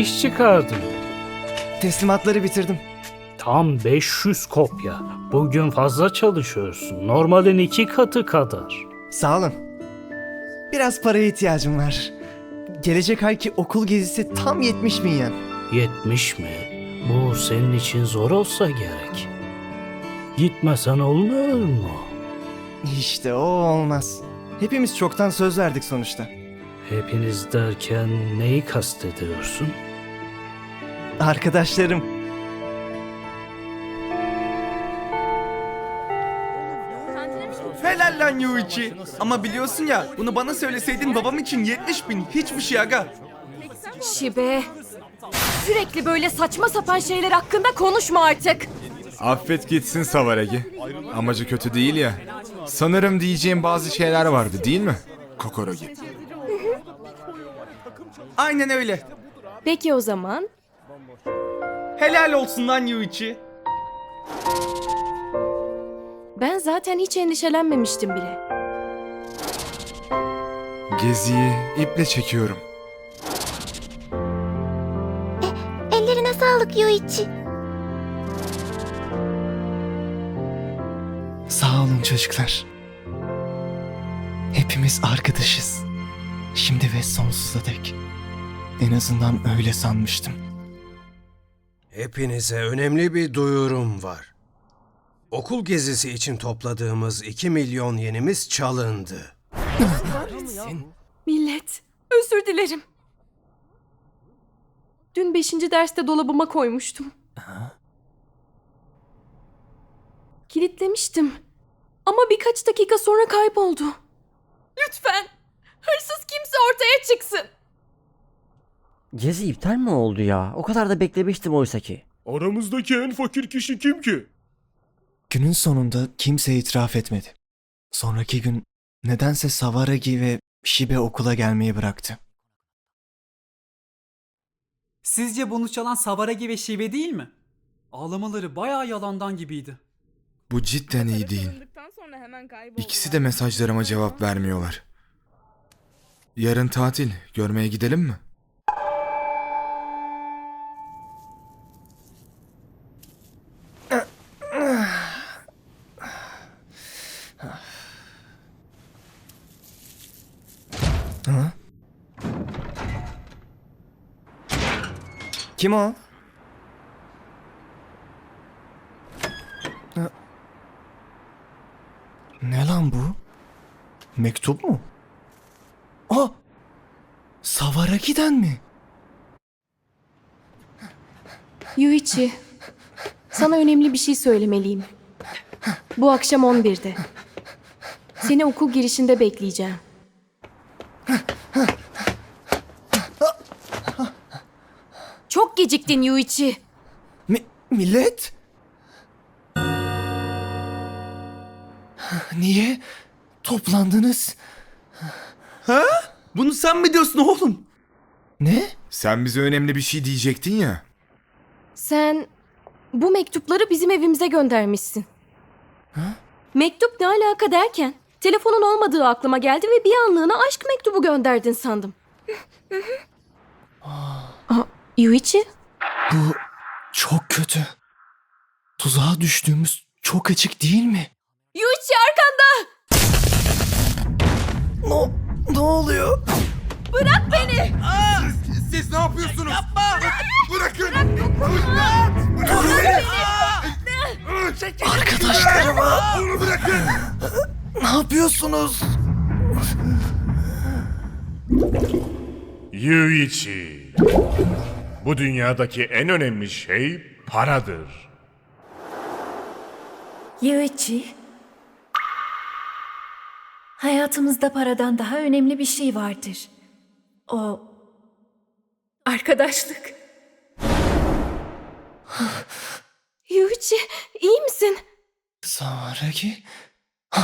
İş çıkardın. Teslimatları bitirdim. Tam 500 kopya. Bugün fazla çalışıyorsun. Normalin iki katı kadar. Sağ olun. Biraz paraya ihtiyacım var. Gelecek ayki okul gezisi tam 70 bin yen. 70 mi? Bu senin için zor olsa gerek. Gitmesen olmuyor mu? İşte o olmaz. Hepimiz çoktan söz verdik sonuçta. Hepiniz derken neyi kastediyorsun? Arkadaşlarım. Helal lan Yuichi. Ama biliyorsun ya bunu bana söyleseydin babam için 70 bin hiçbir şey aga. Şibe. Sürekli böyle saçma sapan şeyler hakkında konuşma artık. Affet gitsin Savaragi. Amacı kötü değil ya. Sanırım diyeceğim bazı şeyler vardı değil mi? Kokorogi. Aynen öyle. Peki o zaman Helal olsun lan Yuichi. ben zaten hiç endişelenmemiştim bile. Geziyi iple çekiyorum. Ellerine sağlık Yoichi. Sağ olun çocuklar. Hepimiz arkadaşız. Şimdi ve sonsuza dek. En azından öyle sanmıştım. Hepinize önemli bir duyurum var. Okul gezisi için topladığımız 2 milyon yenimiz çalındı. Millet, özür dilerim. Dün beşinci derste dolabıma koymuştum. Kilitlemiştim. Ama birkaç dakika sonra kayboldu. Lütfen, hırsız kimse ortaya çıksın. Gezi iptal mi oldu ya? O kadar da beklemiştim oysa ki. Aramızdaki en fakir kişi kim ki? Günün sonunda kimse itiraf etmedi. Sonraki gün nedense Savaragi ve Shibe okula gelmeyi bıraktı. Sizce bunu çalan Savaragi ve Şive değil mi? Ağlamaları bayağı yalandan gibiydi. Bu cidden iyi değil. İkisi de mesajlarıma cevap vermiyorlar. Yarın tatil. Görmeye gidelim mi? Kim o? Ne lan bu? Mektup mu? Aa! Savaragi'den mi? Yuichi, sana önemli bir şey söylemeliyim. Bu akşam 11'de. Seni okul girişinde bekleyeceğim. Çok geciktin Yuichi. Mi- millet? Niye toplandınız? Bunu sen mi diyorsun oğlum? Ne? Sen bize önemli bir şey diyecektin ya. Sen bu mektupları bizim evimize göndermişsin. Mektup ne alaka derken telefonun olmadığı aklıma geldi ve bir anlığına aşk mektubu gönderdin sandım. Aa, Yuichi? Bu çok kötü. Tuzağa düştüğümüz çok açık değil mi? Yuichi arkanda! Ne, ne oluyor? Siz ne yapıyorsunuz? Bırakın! Arkadaşlarıma Onu bırakın! ne yapıyorsunuz? Yuichi. Bu dünyadaki en önemli şey paradır. Yoichi. Hayatımızda paradan daha önemli bir şey vardır. O arkadaşlık. Yuichi iyi misin? Savaragi?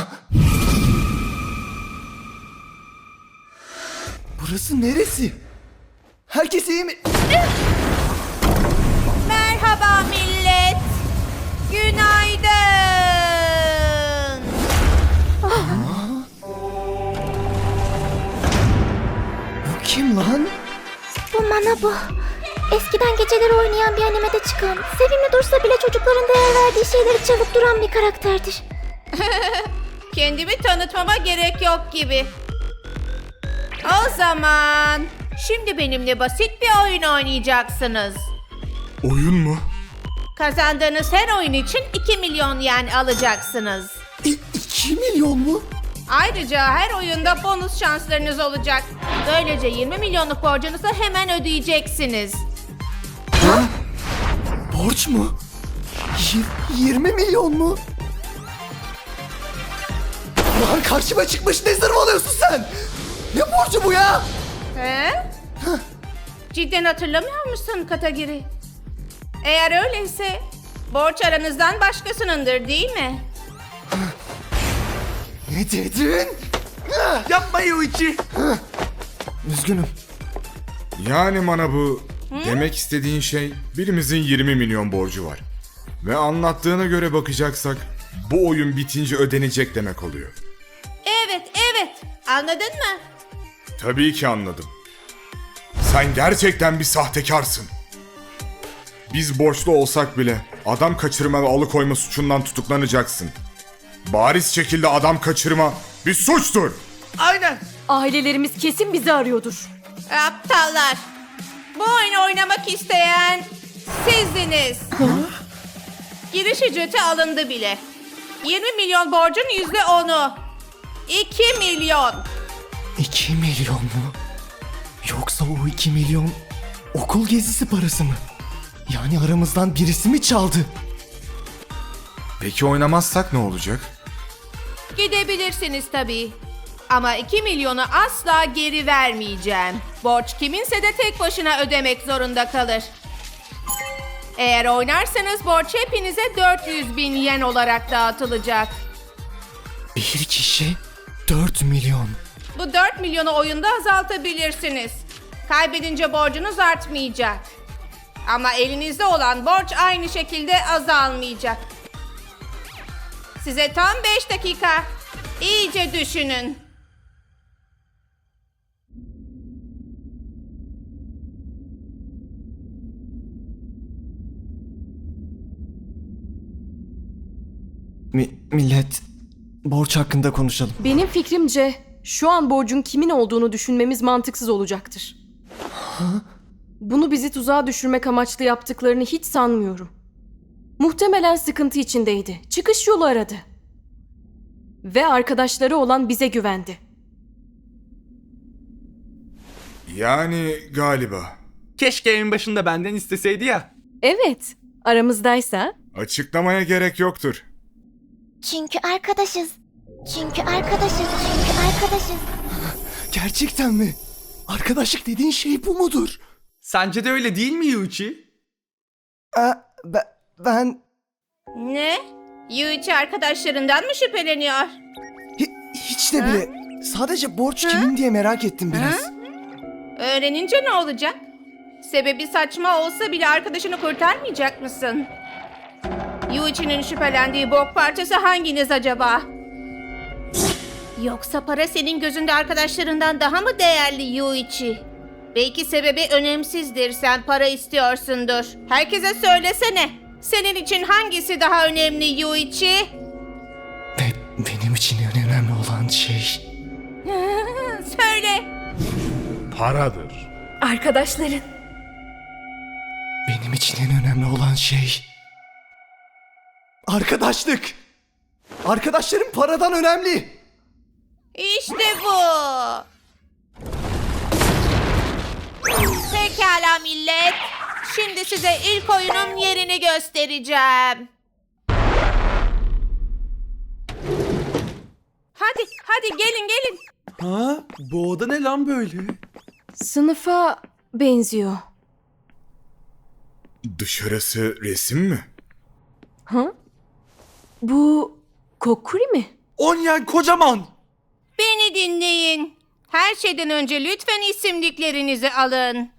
Burası neresi? Herkes iyi mi? Merhaba millet. Günaydın. Bu kim lan? Bu mana bu. Eskiden geceleri oynayan bir animede çıkan, sevimli dursa bile çocukların değer verdiği şeyleri çalıp duran bir karakterdir. Kendimi tanıtmama gerek yok gibi. O zaman şimdi benimle basit bir oyun oynayacaksınız. Oyun mu? Kazandığınız her oyun için 2 milyon yen alacaksınız. 2 milyon mu? Ayrıca her oyunda bonus şanslarınız olacak. Böylece 20 milyonluk borcunuzu hemen ödeyeceksiniz. Borç mu? Yir- 20 milyon mu? Lan karşıma çıkmış ne zırvalıyorsun sen? Ne borcu bu ya? He? Cidden hatırlamıyor musun Katagiri? Eğer öyleyse borç aranızdan başkasınındır değil mi? Ne dedin? Yapma Yuichi. Üzgünüm. Yani bana bu demek istediğin şey birimizin 20 milyon borcu var. Ve anlattığına göre bakacaksak bu oyun bitince ödenecek demek oluyor. Evet, evet. Anladın mı? Tabii ki anladım. Sen gerçekten bir sahtekarsın. Biz borçlu olsak bile adam kaçırma ve alıkoyma suçundan tutuklanacaksın. Bariz şekilde adam kaçırma bir suçtur. Aynen. Ailelerimiz kesin bizi arıyordur. Aptallar. Bu oyunu oynamak isteyen sizdiniz. Giriş ücreti alındı bile. 20 milyon borcun yüzde onu. 2 milyon. 2 milyon mu? Yoksa o 2 milyon okul gezisi parası mı? Yani aramızdan birisi mi çaldı? Peki oynamazsak ne olacak? Gidebilirsiniz tabii. Ama 2 milyonu asla geri vermeyeceğim. Borç kiminse de tek başına ödemek zorunda kalır. Eğer oynarsanız borç hepinize 400 bin yen olarak dağıtılacak. Bir kişi 4 milyon. Bu 4 milyonu oyunda azaltabilirsiniz. Kaybedince borcunuz artmayacak. Ama elinizde olan borç aynı şekilde azalmayacak. Size tam 5 dakika. İyice düşünün. Mi- millet borç hakkında konuşalım. Benim fikrimce şu an borcun kimin olduğunu düşünmemiz mantıksız olacaktır. Bunu bizi tuzağa düşürmek amaçlı yaptıklarını hiç sanmıyorum. Muhtemelen sıkıntı içindeydi. Çıkış yolu aradı. Ve arkadaşları olan bize güvendi. Yani galiba. Keşke en başında benden isteseydi ya. Evet, aramızdaysa Açıklamaya gerek yoktur. Çünkü arkadaşız. Çünkü arkadaşız. Çünkü arkadaşız. Gerçekten mi? Arkadaşlık dediğin şey bu mudur? Sence de öyle değil mi Yuichi? Aa, ben, ben Ne? Yuichi arkadaşlarından mı şüpheleniyor? hi- hiç de bile sadece borç kimin diye merak ettim biraz. Öğrenince ne olacak? Sebebi saçma olsa bile arkadaşını kurtarmayacak mısın? Yuichi'nin şüphelendiği bok parçası hanginiz acaba? Yoksa para senin gözünde arkadaşlarından daha mı değerli Yuichi? Belki sebebi önemsizdir sen para istiyorsundur. Herkese söylesene. Senin için hangisi daha önemli Yuichi? Benim için en önemli olan şey Söyle. Paradır. Arkadaşların. benim için en önemli olan şey arkadaşlık. Arkadaşlarım paradan önemli. İşte bu. Pekala millet. Şimdi size ilk oyunun yerini göstereceğim. Hadi, hadi gelin gelin. Ha? Bu oda ne lan böyle? sınıfa benziyor. Dışarısı resim mi? Ha? Bu Kokuri mi? Onyen kocaman. Beni dinleyin. Her şeyden önce lütfen isimliklerinizi alın.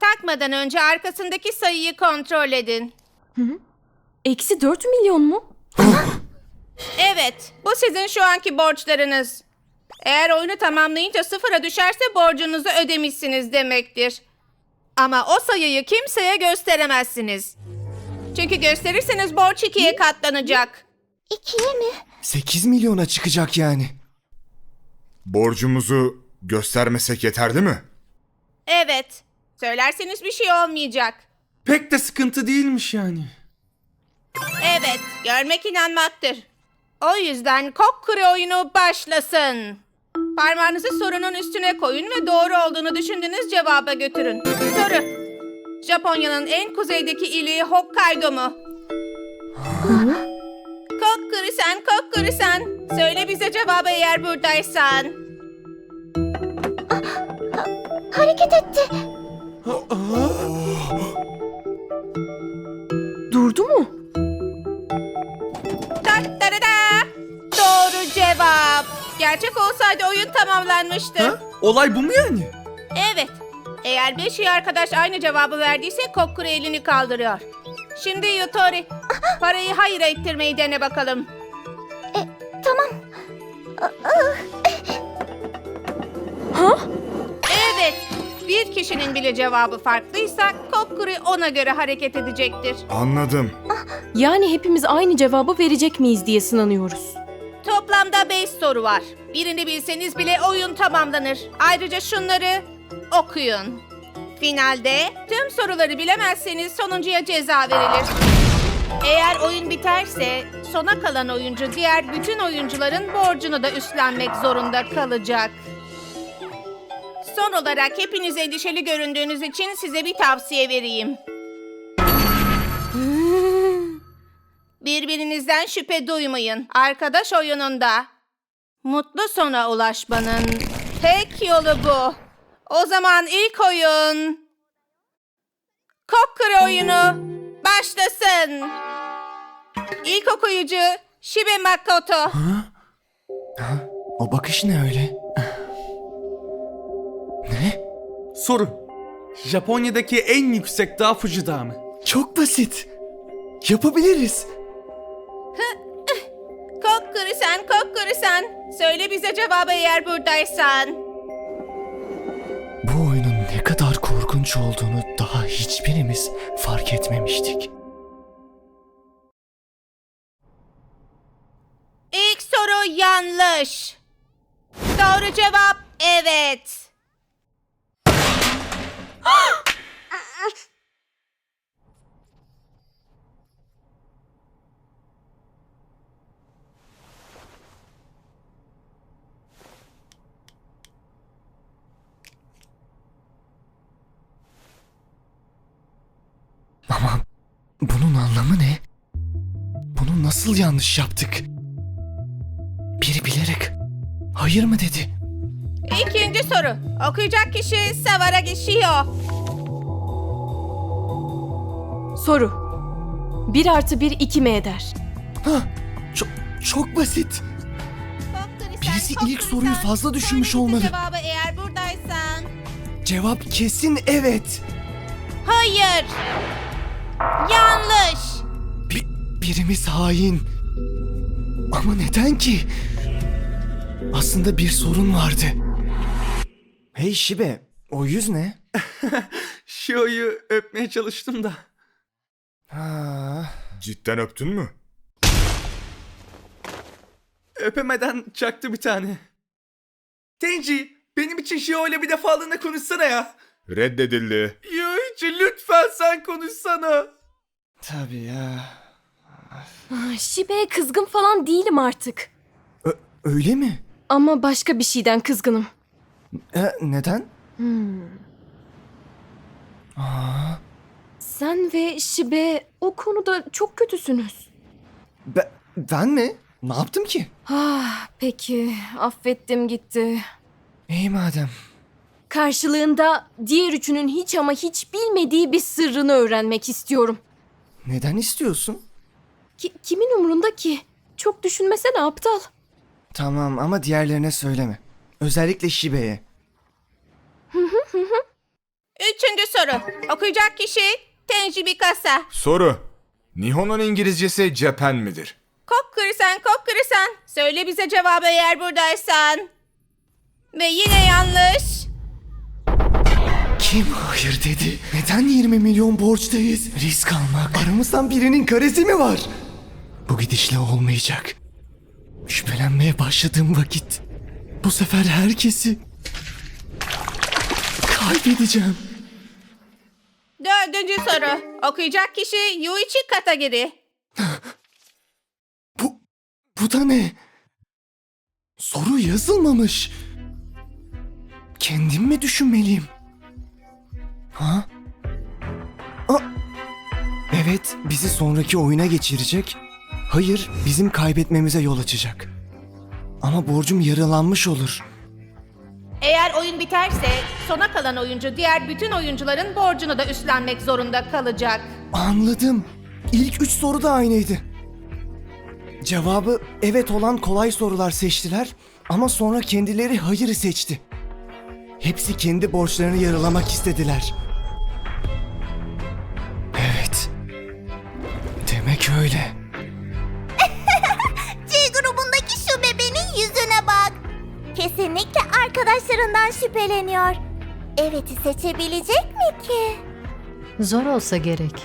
Takmadan önce arkasındaki sayıyı kontrol edin. Eksi 4 milyon mu? Evet, bu sizin şu anki borçlarınız. Eğer oyunu tamamlayınca sıfıra düşerse borcunuzu ödemişsiniz demektir. Ama o sayıyı kimseye gösteremezsiniz. Çünkü gösterirseniz borç ikiye katlanacak. İkiye mi? 8 milyona çıkacak yani. Borcumuzu göstermesek yeterli mi? Evet. Söylerseniz bir şey olmayacak. Pek de sıkıntı değilmiş yani. Evet, görmek inanmaktır. O yüzden kok kuru oyunu başlasın. Parmağınızı sorunun üstüne koyun ve doğru olduğunu düşündüğünüz cevaba götürün. Soru. Japonya'nın en kuzeydeki ili Hokkaido mu? Kokkuri-sen, Kokkuri-sen. Söyle bize cevabı eğer buradaysan. Hareket etti. Durdu mu? Tak tarada. Doğru cevap. Gerçek olsaydı oyun tamamlanmıştı. Ha? Olay bu mu yani? Evet. Eğer beş iyi arkadaş aynı cevabı verdiyse Kokkuru elini kaldırıyor. Şimdi Yutori, parayı hayır ettirmeyi dene bakalım. Tamam. Evet, bir kişinin bile cevabı farklıysa Kokkuru ona göre hareket edecektir. Anladım. Yani hepimiz aynı cevabı verecek miyiz diye sınanıyoruz. Toplamda beş soru var. Birini bilseniz bile oyun tamamlanır. Ayrıca şunları okuyun. Finalde tüm soruları bilemezseniz sonuncuya ceza verilir. Eğer oyun biterse sona kalan oyuncu diğer bütün oyuncuların borcunu da üstlenmek zorunda kalacak. Son olarak hepiniz endişeli göründüğünüz için size bir tavsiye vereyim. Birbirinizden şüphe duymayın. Arkadaş oyununda mutlu sona ulaşmanın tek yolu bu. O zaman ilk oyun Kokkuru oyunu başlasın. İlk okuyucu Shibe Makoto. O bakış ne öyle? Ne? Soru. Japonya'daki en yüksek dağ Fuji Dağı mı? Çok basit. Yapabiliriz. Kokkuru sen, kokkuru sen. Söyle bize cevabı eğer buradaysan. Bu oyunun ne kadar korkunç olduğunu hiçbirimiz fark etmemiştik. İlk soru yanlış. Doğru cevap evet. Ama bunun anlamı ne? Bunu nasıl yanlış yaptık? Biri bilerek hayır mı dedi? İkinci soru. Okuyacak kişi Savara Gishio. Soru. 1 artı 1 2 mi eder? Ha, çok, çok basit. Birisi ilk soruyu fazla düşünmüş olmalı. Cevabı eğer buradaysan. Cevap kesin evet. Hayır. Yanlış. Birimiz hain. Ama neden ki? Aslında bir sorun vardı. Hey Şibe, o yüz ne? Shio'yu öpmeye çalıştım da. Ha, Cidden öptün mü? Öpemeden çaktı bir tane. Tenji, benim için Shio ile bir defalığına konuşsana ya. Reddedildi. Yoichi lütfen sen konuşsana. tabii ya. Ah, Şibe'ye kızgın falan değilim artık. Ö- öyle mi? Ama başka bir şeyden kızgınım. E, neden? Sen ve Şibe o konuda çok kötüsünüz. Be- ben mi? Ne yaptım ki? Ah, peki. Affettim gitti. İyi madem. Karşılığında diğer üçünün hiç ama hiç bilmediği bir sırrını öğrenmek istiyorum. Neden istiyorsun? Ki, kimin umurunda ki? Çok düşünmesene aptal. Tamam ama diğerlerine söyleme. Özellikle Şibe'ye. Üçüncü soru. Okuyacak kişi Tenji Mikasa. Soru. Nihon'un İngilizcesi Japan midir? Kokkuru-sen, kokkuru-sen. Söyle bize cevabı eğer buradaysan. Ve yine yanlış. Kim hayır dedi? Neden 20 milyon borçtayız? Risk almak. Aramızdan birinin karesi mi var? Bu gidişle olmayacak. Şüphelenmeye başladığım vakit bu sefer herkesi kaybedeceğim. Dördüncü soru. Okuyacak kişi Yuichi Katagiri. Bu, bu da ne? Soru yazılmamış. Kendim mi düşünmeliyim? Ha? Aa! Evet, bizi sonraki oyuna geçirecek. Hayır, bizim kaybetmemize yol açacak. Ama borcum yarılanmış olur. Eğer oyun biterse sona kalan oyuncu diğer bütün oyuncuların borcunu da üstlenmek zorunda kalacak. Anladım. İlk üç soru da aynıydı. Cevabı evet olan kolay sorular seçtiler ama sonra kendileri hayırı seçti. Hepsi kendi borçlarını yarılamak istediler. Arkadaşlarından şüpheleniyor. Evet'i seçebilecek mi ki? Zor olsa gerek.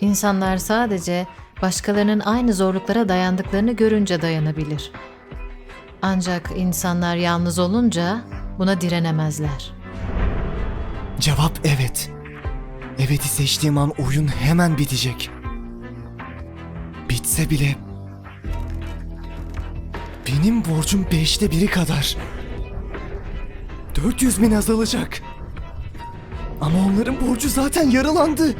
İnsanlar sadece başkalarının aynı zorluklara dayandıklarını görünce dayanabilir. Ancak insanlar yalnız olunca buna direnemezler. Cevap evet. Evet'i seçtiğim an oyun hemen bitecek. Bitse bile... Benim borcum beşte biri kadar. 400 bin azalacak. Ama onların borcu zaten yaralandı.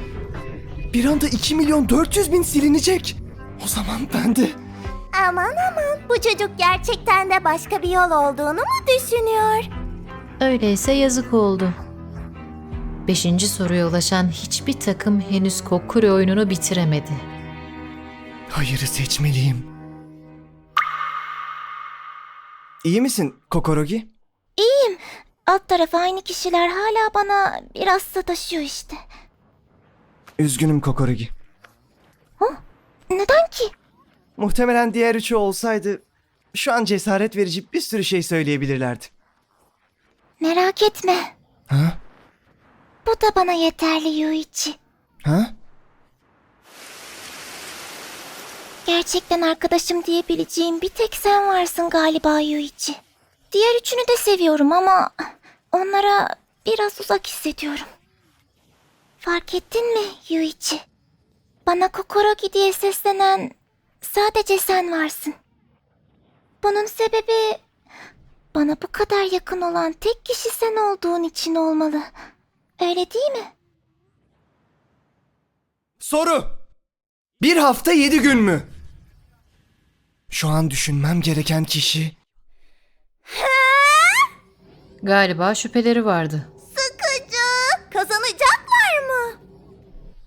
Bir anda 2 milyon 400 bin silinecek. O zaman ben de... Aman aman bu çocuk gerçekten de başka bir yol olduğunu mu düşünüyor? Öyleyse yazık oldu. Beşinci soruya ulaşan hiçbir takım henüz Kokuri oyununu bitiremedi. Hayırı seçmeliyim. İyi misin Kokorogi? İyiyim. Alt tarafı aynı kişiler hala bana biraz sataşıyor işte. Üzgünüm Kokorogi. Neden ki? Muhtemelen diğer üçü olsaydı şu an cesaret verici bir sürü şey söyleyebilirlerdi. Merak etme. Ha? Bu da bana yeterli Yuichi. Ha? Gerçekten arkadaşım diyebileceğim bir tek sen varsın galiba Yuichi. Diğer üçünü de seviyorum ama onlara biraz uzak hissediyorum. Fark ettin mi Yuichi? Bana Kokorogi diye seslenen sadece sen varsın. Bunun sebebi bana bu kadar yakın olan tek kişi sen olduğun için olmalı. Öyle değil mi? Soru. Bir hafta yedi gün mü? Şu an düşünmem gereken kişi... Galiba şüpheleri vardı. Sıkıcı. Kazanacaklar mı?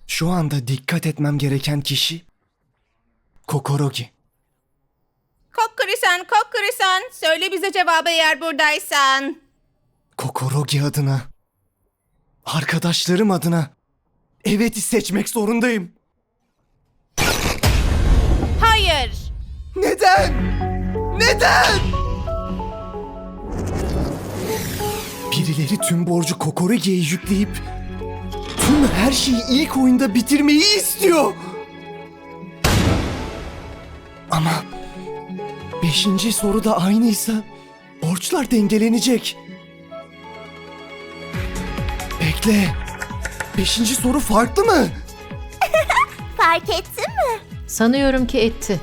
Şu anda dikkat etmem gereken kişi... Kokorogi. Kokkuri-san, Kokkuri-san. Söyle bize cevabı eğer buradaysan. Kokorogi adına... Arkadaşlarım adına... Evet'i seçmek zorundayım. Hayır. Neden? Neden? Birileri tüm borcu Kokorogi'ye yükleyip tüm her şeyi ilk oyunda bitirmeyi istiyor. Ama beşinci soru da aynıysa borçlar dengelenecek. Bekle. Beşinci soru farklı mı? Fark ettin mi? Sanıyorum ki etti.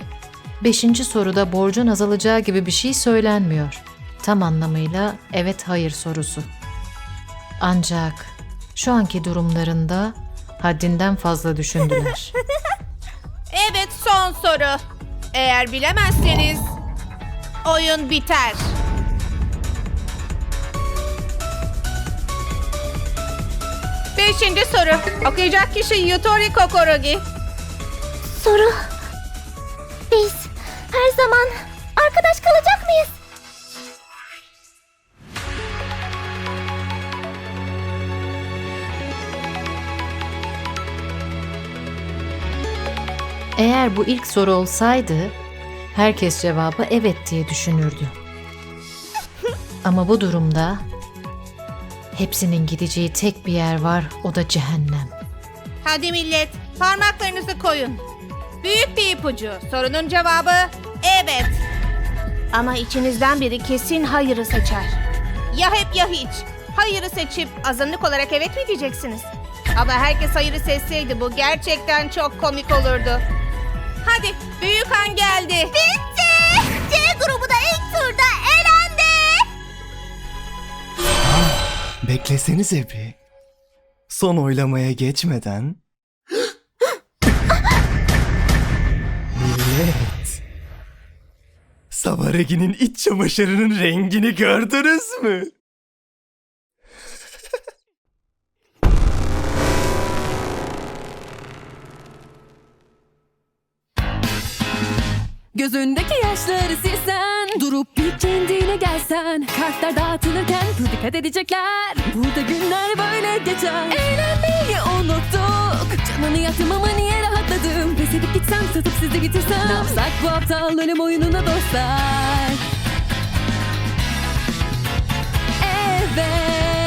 Beşinci soruda borcun azalacağı gibi bir şey söylenmiyor. Tam anlamıyla evet hayır sorusu. Ancak şu anki durumlarında haddinden fazla düşündüler. Evet son soru. Eğer bilemezseniz oyun biter. Beşinci soru. Okuyacak kişi Yutori Kokorogi. Soru. Biz her zaman arkadaş kalacak mıyız? Eğer bu ilk soru olsaydı herkes cevabı evet diye düşünürdü. Ama bu durumda Hepsinin gideceği tek bir yer var, o da cehennem. Hadi millet, parmaklarınızı koyun. Büyük bir ipucu. Sorunun cevabı evet. Ama içinizden biri kesin hayırı seçer. Ya hep ya hiç. Hayırı seçip azınlık olarak evet mi diyeceksiniz? Ama herkes hayırı seçseydi bu gerçekten çok komik olurdu. Hadi büyük an geldi. Bitti. C grubu da ilk turda elendi. Beklesenize bir. Son oylamaya geçmeden... Millet. Savaregi'nin iç çamaşırının rengini gördünüz mü? Gözündeki yaşları silsen Durup bir kendine gelsen Kartlar dağıtılırken pır dikkat edecekler. Burada günler böyle geçer. Eğlenmeyi unuttuk. Canını yaktım niye rahatladım? Pes edip gitsem satıp sizi bitirsem. Ne yapsak bu aptal ölüm oyununa dostlar? Evet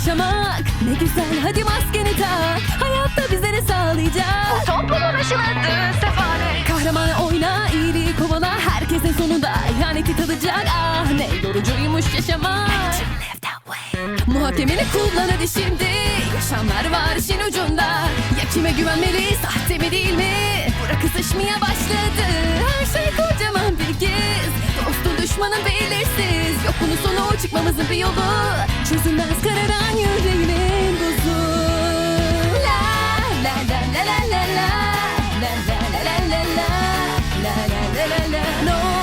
yaşamak. Ne güzel hadi maskeni tak. Hayatta bize ne sağlayacak? Toplumun aşıladığı sefalet Kahraman oyna iyiliği kovala. Herkesin sonunda ihaneti tadacak. Ah ne yorucuymuş yaşamak. Muhakemeni kullan hadi şimdi insanlar var işin ucunda. Ya kime güvenmeliyiz? Sahte mi değil mi? Bura kızışmaya başladı. Her şey kocaman bir giz Dostun düşmanın belirsiz. Yok bunun sonu çıkmamızın bir yolu. Çözülmez kararan yüreğimin buzu. La la la la la la la. La la la la la la. La la la la la.